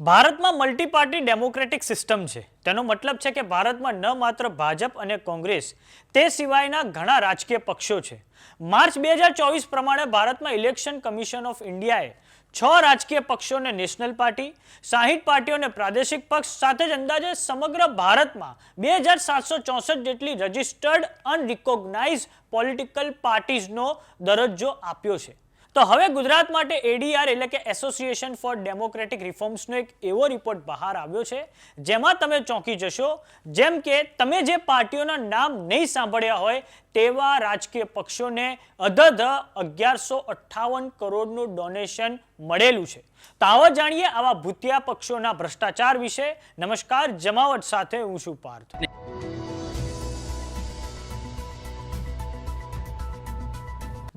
ભારતમાં multi party democratic system છે. તેનો મતલબ છે કે ભારતમાં ન માત્ર ભાજપ અને કોંગ્રેસ, તે સિવાયના ઘણા રાજકીય પક્ષો છે. માર્ચ બે હજાર ચોવીસ પ્રમાણે ભારતમાં ઇલેક્શન કમિશન ઓફ ઇન્ડિયાએ છ રાજકીય પક્ષોને નેશનલ પાર્ટી સાહીઠ પાર્ટીઓને પ્રાદેશિક પક્ષ સાથે જ અંદાજે સમગ્ર ભારતમાં બે હજાર સાતસો ચોસઠ જેટલી રજિસ્ટર્ડ અનરિકોગ્નાઇઝ પોલિટિકલ પાર્ટીઝનો દરજ્જો આપ્યો છે. તો હવે ગુજરાત માટે એડીઆર એટલે કે એસોસિએશન ફોર ડેમોક્રેટિક રિફોર્મ્સનો એક એવો રિપોર્ટ બહાર આવ્યો છે, જેમાં તમે ચોંકી જશો. જેમ કે તમે જે પાર્ટીઓના નામ નહીં સાંભળ્યા હોય, તેવા રાજકીય પક્ષોને અધધ અગિયારસો અઠ્ઠાવન કરોડનું ડોનેશન મળેલું છે. તો આવો જાણીએ આવા ભૂતિયા પક્ષોના ભ્રષ્ટાચાર વિશે. નમસ્કાર, જમાવટ સાથે હું છું પાર્થ.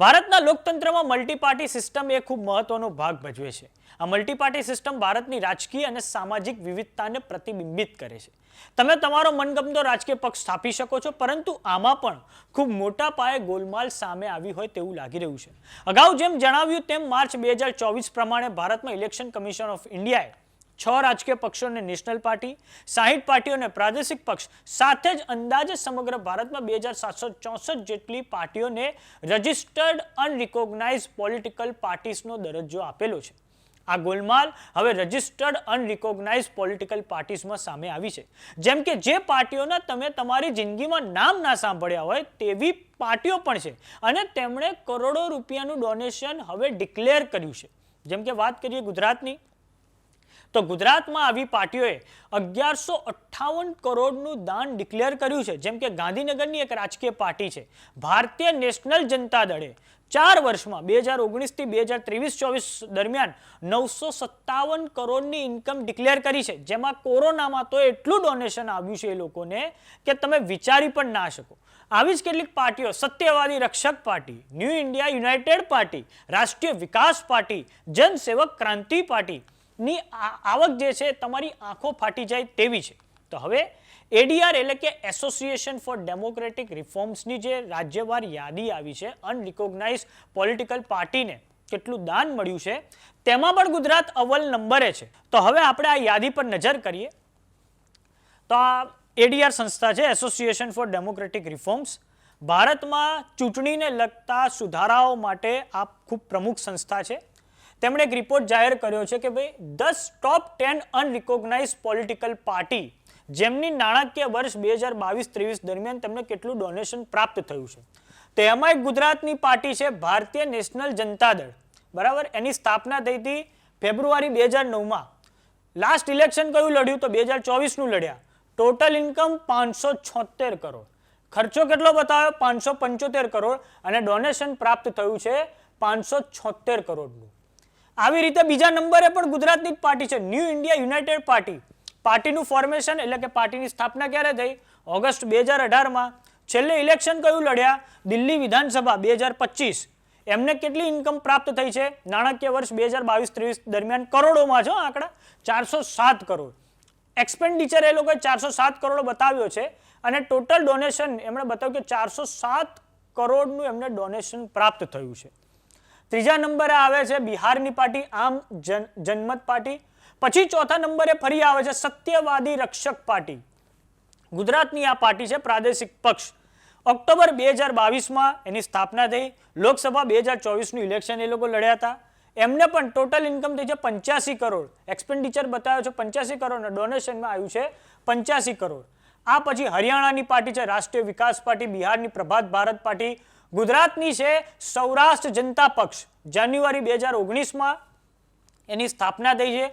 ભારતના લોકતંત્રમાં મલ્ટીપાર્ટી સિસ્ટમ એ ખૂબ મહત્વનો ભાગ ભજવે છે. આ મલ્ટીપાર્ટી સિસ્ટમ ભારતની રાજકીય અને સામાજિક વિવિધતાને પ્રતિબિંબિત કરે છે. તમે તમારો મનગમતો રાજકીય પક્ષ સ્થાપી શકો છો, પરંતુ આમાં પણ ખૂબ મોટા પાયે ગોલમાલ સામે આવી હોય તેવું લાગી રહ્યું છે. અગાઉ જેમ જણાવ્યું તેમ માર્ચ બે પ્રમાણે ભારતમાં ઇલેક્શન કમિશન ઓફ ઇન્ડિયાએ છ રાજકીય પક્ષોને નેશનલ પાર્ટી, સાહીઠ પાર્ટીઓને પ્રાદેશિક પક્ષ સાથે જ અંદાજે સમગ્ર ભારતમાં બે હજાર સાતસો ચોસઠ જેટલી પાર્ટીઓને રજિસ્ટર્ડ અનરિકોગ્નાઇઝ પોલિટિકલ પાર્ટીસનો દરજ્જો આપેલો છે. આ ગોલમાલ હવે રજિસ્ટર્ડ અનરિકોગ્નાઇઝ પોલિટિકલ પાર્ટીસમાં સામે આવી છે. જેમ કે જે પાર્ટીઓના તમે તમારી જિંદગીમાં નામ ના સાંભળ્યા હોય તેવી પાર્ટીઓ પણ છે અને તેમણે કરોડો રૂપિયાનું ડોનેશન હવે ડિક્લેર કર્યું છે. જેમ કે વાત કરીએ ગુજરાતની તો ગુજરાતમાં આવી પાર્ટીઓએ અગિયારસો અઠ્ઠાવન કરોડનું દાન ડિક્લેર કર્યું છે. જેમ કે ગાંધીનગરની એક રાજકીય પાર્ટી છે. ભારતીય નેશનલ જનતા દળે ચાર વર્ષમાં બે હજાર ઓગણીસથી બે હજાર ત્રેવીસ ચોવીસ દરમિયાન નવસો સત્તાવન કરોડની ઇન્કમ ડિક્લેર કરી છે. જેમાં કોરોનામાં તો એટલું ડોનેશન આવ્યું છે એ લોકોને કે તમે વિચારી પણ ના શકો. આવી જ કેટલીક પાર્ટીઓ, સત્યવાદી રક્ષક party, new India united party, રાષ્ટ્રીય વિકાસ પાર્ટી, જનસેવક ક્રાંતિ પાર્ટી ની આવક જે છે તમારી આંખો ફાટી જાય તેવી છે. તો હવે એડીઆર એટલે કે એસોસિએશન ફોર ડેમોક્રેટિક રિફોર્મ્સની જે રાજ્યવાર યાદી આવી છે અનરિકોગ્નાઇઝ પોલિટિકલ પાર્ટીને કેટલું દાન મળ્યું છે, તેમાં પણ ગુજરાત અવ્વલ નંબરે છે. તો હવે આપણે આ યાદી પર નજર કરીએ. તો આ એડીઆર સંસ્થા છે એસોસિએશન ફોર ડેમોક્રેટિક રિફોર્મ્સ ભારતમાં ચૂંટણીને લગતા સુધારાઓ માટે આ ખૂબ પ્રમુખ સંસ્થા છે. તેમણે એક રિપોર્ટ જાહેર કર્યો છે કે ભાઈ દસ top ten unrecognise political party જેમની નાણાકીય વર્ષ બે હજાર બાવીસ ત્રેવીસ દરમિયાન તેમને કેટલું ડોનેશન પ્રાપ્ત થયું છે. તો એમાં એક ગુજરાતની પાર્ટી છે, ભારતીય નેશનલ જનતા દળ. બરાબર? એની સ્થાપના થઈ હતી ફેબ્રુઆરી બે હજાર નવમાં. લાસ્ટ ઇલેક્શન કયું લડ્યું? તો બે હજાર ચોવીસનું લડ્યા. ટોટલ ઇન્કમ પાંચસો છોતેર કરોડ. ખર્ચો કેટલો બતાવ્યો? પાંચસો પંચોતેર કરોડ. અને ડોનેશન પ્રાપ્ત થયું છે પાંચસો છોતેર કરોડનું. આવી રીતે બીજા નંબરે પણ ગુજરાતની જ પાર્ટી છે. ન્યૂ ઇન્ડિયા યુનાઇટેડ પાર્ટી પાર્ટીનું ફોર્મેશન એટલે કે પાર્ટીની સ્થાપના ક્યારે થઈ? ઓગસ્ટ બે હજાર અઢારમાં. છેલ્લે ઇલેક્શન કયું લડ્યા? દિલ્હી વિધાનસભા બે હજાર પચીસ. એમને કેટલી ઇન્કમ પ્રાપ્ત થઈ છે? નાણાકીય વર્ષ બે હજાર બાવીસ ત્રેવીસ દરમિયાન કરોડોમાં છો આંકડા. ચારસો સાત કરોડ. એક્સપેન્ડિચર એ લોકોએ ચારસો સાત કરોડ બતાવ્યો છે અને ટોટલ ડોનેશન એમણે બતાવ્યું કે ચારસો સાત કરોડનું એમને ડોનેશન પ્રાપ્ત થયું છે. ત્રીજા નંબરે આવે છે બિહારની પાર્ટી, આમ જન, જનમત પાર્ટી. પછી ચોથા નંબરે ફરી આવે છે સત્યવાદી રક્ષક પાર્ટી. ગુજરાતની આ પાર્ટી છે પ્રાદેશિક પક્ષ. ઓક્ટોબર બે હજાર બાવીસમાં એની સ્થાપના થઈ. લોકસભા બે હજાર ચોવીસનું ઇલેક્શન એ લોકો લડ્યા હતા. એમને પણ ટોટલ ઇન્કમ થઈ છે પંચ્યાસી કરોડ. એક્સપેન્ડિચર બતાવ્યો છે પંચ્યાસી કરોડ ડોનેશનમાં આવ્યું છે પંચ્યાસી કરોડ. આ પછી હરિયાણાની પાર્ટી છે, રાષ્ટ્રીય વિકાસ પાર્ટી, બિહારની પ્રભાત ભારત પાર્ટી. ગુજરાતની છે સૌરાષ્ટ્ર જનતા પક્ષ. જાન્યુઆરી બે હજાર ઓગણીસમાં એની સ્થાપના થઈ છે.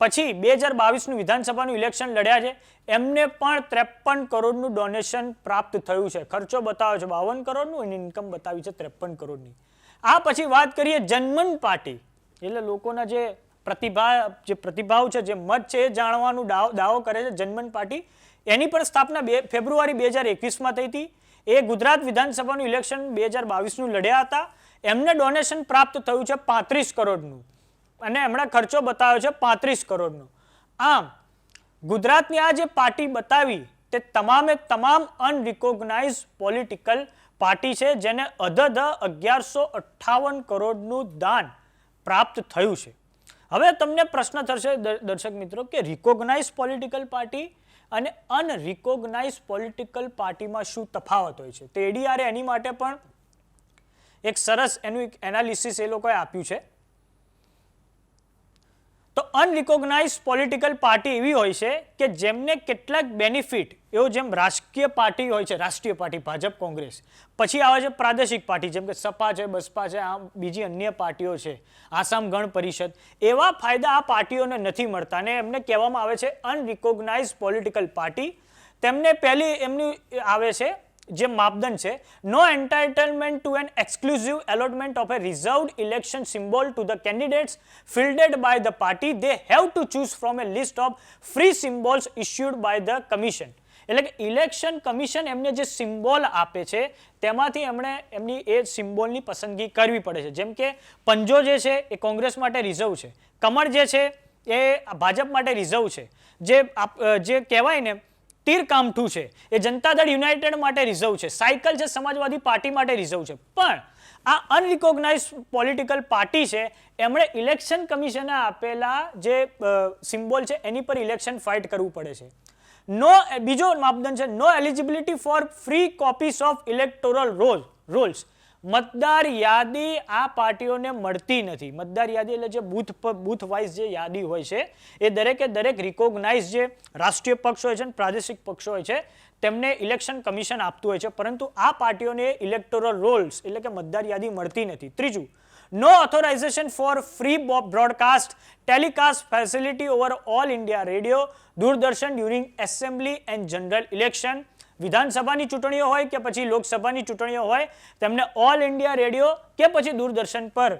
પછી બે હજાર બાવીસનું વિધાનસભાનું ઇલેક્શન લડ્યા છે. એમને પણ ત્રેપન કરોડનું ડોનેશન પ્રાપ્ત થયું છે. ખર્ચો બતાવ્યો છે. બાવન કરોડનું એની ઇન્કમ બતાવી છે ત્રેપન કરોડની. આ પછી વાત કરીએ જનમન પાર્ટી. એટલે લોકોના જે પ્રતિભા, જે પ્રતિભાવ છે, જે મત છે એ જાણવાનું દાવો કરે છે જનમન પાર્ટી. એની પણ સ્થાપના બે ફેબ્રુઆરી બે હજાર એકવીસમાં થઈ હતી. એ ગુજરાત વિધાનસભાનું ઇલેક્શન બે હજાર બાવીસનું લડ્યા હતા. એમને ડોનેશન પ્રાપ્ત થયું છે પાંત્રીસ કરોડનું. અને એમણે ખર્ચો બતાવ્યો છે પાંત્રીસ કરોડનો. આમ, ગુજરાતની આ જે પાર્ટી બતાવી, તે તમામે તમામ અનરિકોગ્નાઇઝ પોલિટિકલ પાર્ટી છે, જેને અધધ અગિયારસો અઠ્ઠાવન કરોડનું દાન પ્રાપ્ત થયું છે. હવે તમને પ્રશ્ન થશે દર્શક મિત્રો, કે રિકોગ્નાઇઝ પોલિટિકલ પાર્ટી અને અનરિકોગ્નાઇઝ પોલિટિકલ પાર્ટીમાં શું તફાવત હોય છે? તો એડીઆરએ એની માટે પણ એક સરસ એનું એક એનાલિસિસ એ લોકોએ આપ્યું છે. તો અનરિકોગ્નાઇઝ પોલિટિકલ પાર્ટી એવી હોય છે કે જેમને કેટલાક બેનિફિટ એવો જેમ રાજકીય પાર્ટી હોય છે, રાષ્ટ્રીય પાર્ટી ભાજપ, કોંગ્રેસ. પછી આવે છે પ્રાદેશિક પાર્ટી જેમ કે સપા છે, બસપા છે, આમ બીજી અન્ય પાર્ટીઓ છે, આસામ ગણ પરિષદ, એવા ફાયદા આ પાર્ટીઓને નથી મળતા. અને એમને કહેવામાં આવે છે અનરિકોગ્નાઇઝ પોલિટિકલ પાર્ટી તેમને પહેલી એમની આવે છે જે માપદંડ છે no entitlement to an exclusive allotment of a reserved election symbol to the candidates fielded by the party they have to choose from a list of free symbols issued by the commission એટલે કે election commission એમને જે symbol આપે છે, તેમાંથી એમણે એમની એ સિમ્બોલની પસંદગી કરવી પડે છે. જેમ કે પંજો જે છે, એ કોંગ્રેસ માટે રિઝર્વ છે. કમળ જે છે, એ ભાજપ માટે રિઝર્વ છે. જે જે કહેવાય ને તીર કામઠું છે. એ જનતા દળ યુનાઇટેડ માટે રિઝર્વ છે. સાયકલ છે સમાજવાદી પાર્ટી માટે રિઝર્વ છે. પણ આ અનરિકોગ્નાઇઝ પોલિટિકલ પાર્ટી છે, એમણે ઇલેક્શન કમિશને આપેલા જે સિમ્બોલ છે, એની પર ઇલેક્શન ફાઇટ કરવું પડે છે. નો બીજો માપદંડ છે no eligibility for free copies of electoral roll rolls મતદાર યાદી આ પાર્ટીઓને મળતી નથી. મતદાર યાદી એટલે જે બૂથ બૂથ વાઇઝ જે યાદી હોય છે, એ દરેકે દરેક રિકોગ્નાઇઝ જે રાષ્ટ્રીય પક્ષ હોય છે અને પ્રાદેશિક પક્ષો હોય છે, તેમને ઇલેક્શન કમિશન આપતું હોય છે. પરંતુ આ પાર્ટીઓને ઇલેક્ટોરલ રોલ્સ એટલે કે મતદાર યાદી મળતી નથી. ત્રીજું no authorisation for free broadcast telecast facility over All India Radio Doordarshan during assembly and general election વિધાનસભાની ચૂંટણીઓ હોય કે પછી લોકસભાની ચૂંટણીઓ હોય, તેમને ઓલ ઇન્ડિયા રેડિયો કે પછી દૂરદર્શન પર.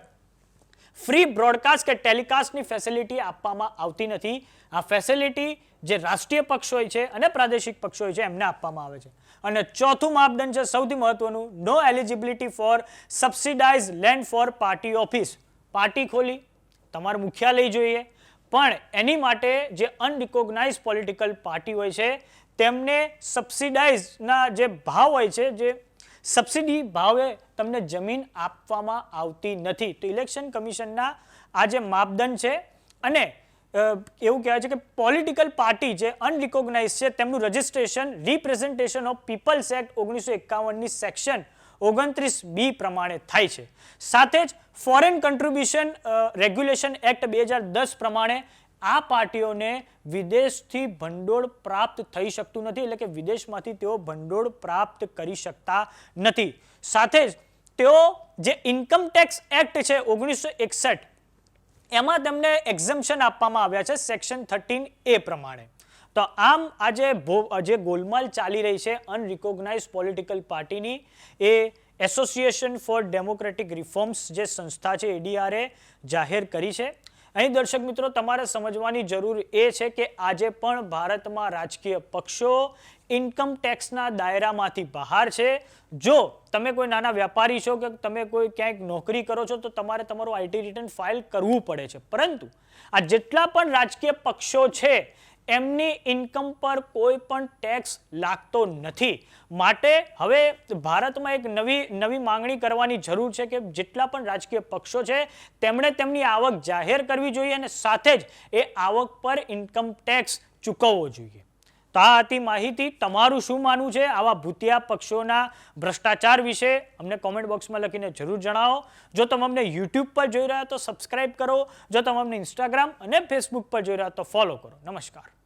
ફ્રી બ્રોડકાસ્ટ કે ટેલિકાસ્ટની ફેસિલિટી આપવામાં આવતી નથી. આ ફેસિલિટી જે રાષ્ટ્રીય પક્ષ હોય છે અને પ્રાદેશિક પક્ષ હોય છે, એમને આપવામાં આવે છે. અને ચોથું માપદંડ છે, સૌથી મહત્વનું no eligibility for subsidise land for party office party ખોલી, તમારું મુખ્યાલય જોઈએ. પણ એની માટે જે અનરિકોગ્નાઇઝ પોલિટિકલ પાર્ટી હોય છે તેમને સબસિડાઇઝના જે ભાવ હોય છે, જે સબસિડી ભાવે તમને જમીન આપવામાં આવતી નથી. તો ઇલેક્શન કમિશનના આ જે માપદંડ છે અને એવું કહેવાય છે કે પોલિટિકલ પાર્ટી જે અનરિકોગ્નાઇઝ છે, તેમનું registration, representation of people's act ઓગણીસો એકાવનની સેક્શન ઓગણત્રીસ બી પ્રમાણે થાય છે. સાથે જ ફોરેન કન્ટ્રીબ્યુશન રેગ્યુલેશન એક્ટ બે પ્રમાણે આ પાર્ટીઓને વિદેશથી ભંડોળ પ્રાપ્ત થઈ શકતું નથી, એટલે કે વિદેશમાંથી તેઓ ભંડોળ પ્રાપ્ત કરી શકતા નથી. સાથે જ તેઓ જે ઇન્કમ ટેક્સ એક્ટ છે, ઓગણીસો એમાં તેમને એક્ઝમ્પશન આપવામાં આવ્યા છે સેક્શન થર્ટીન એ પ્રમાણે. તો આમ આજે જે ગોલમાલ ચાલી રહી છે અનરિકોગ્નાઇઝ પોલિટિકલ પાર્ટીની. એ એસોસિએશન ફોર ડેમોક્રેટિક રિફોર્મ્સ જે સંસ્થા છે એડીઆરએ જાહેર કરી છે. અહીં દર્શક મિત્રો, તમારે સમજવાની જરૂર એ છે કે આજે પણ ભારતમાં રાજકીય પક્ષો ઇન્કમ ટેક્સના દાયરામાંથી બહાર છે. જો તમે કોઈ નાના વેપારી છો કે તમે કોઈ ક્યાંક નોકરી કરો છો, તો તમારે તમારું આઈટી રિટર્ન ફાઇલ કરવું પડે છે. પરંતુ આ જેટલા પણ રાજકીય પક્ષો છે એમની ઇન્કમ પર કોઈ પણ ટેક્સ લાગતો નથી. માટે હવે ભારતમાં એક નવી નવી માંગણી કરવાની જરૂર છે કે જેટલા પણ રાજકીય પક્ષો છે, તેમણે તેમની આવક જાહેર કરવી જોઈએ અને સાથે જ એ આવક પર ઇન્કમ ટેક્સ ચૂકવવો જોઈએ. તો આ હતી માહિતી, તમારું શું માનવું છે? આવા ભૂતિયા પક્ષોના ભ્રષ્ટાચાર વિશે અમને કોમેન્ટ બોક્સમાં લખીને જરૂર જણાવો. જો તમે અમને યુટ્યુબ પર જોઈ રહ્યા તો સબસ્ક્રાઈબ કરો. જો તમે અમને ઇન્સ્ટાગ્રામ અને ફેસબુક પર જોઈ રહ્યા તો ફોલો કરો. નમસ્કાર.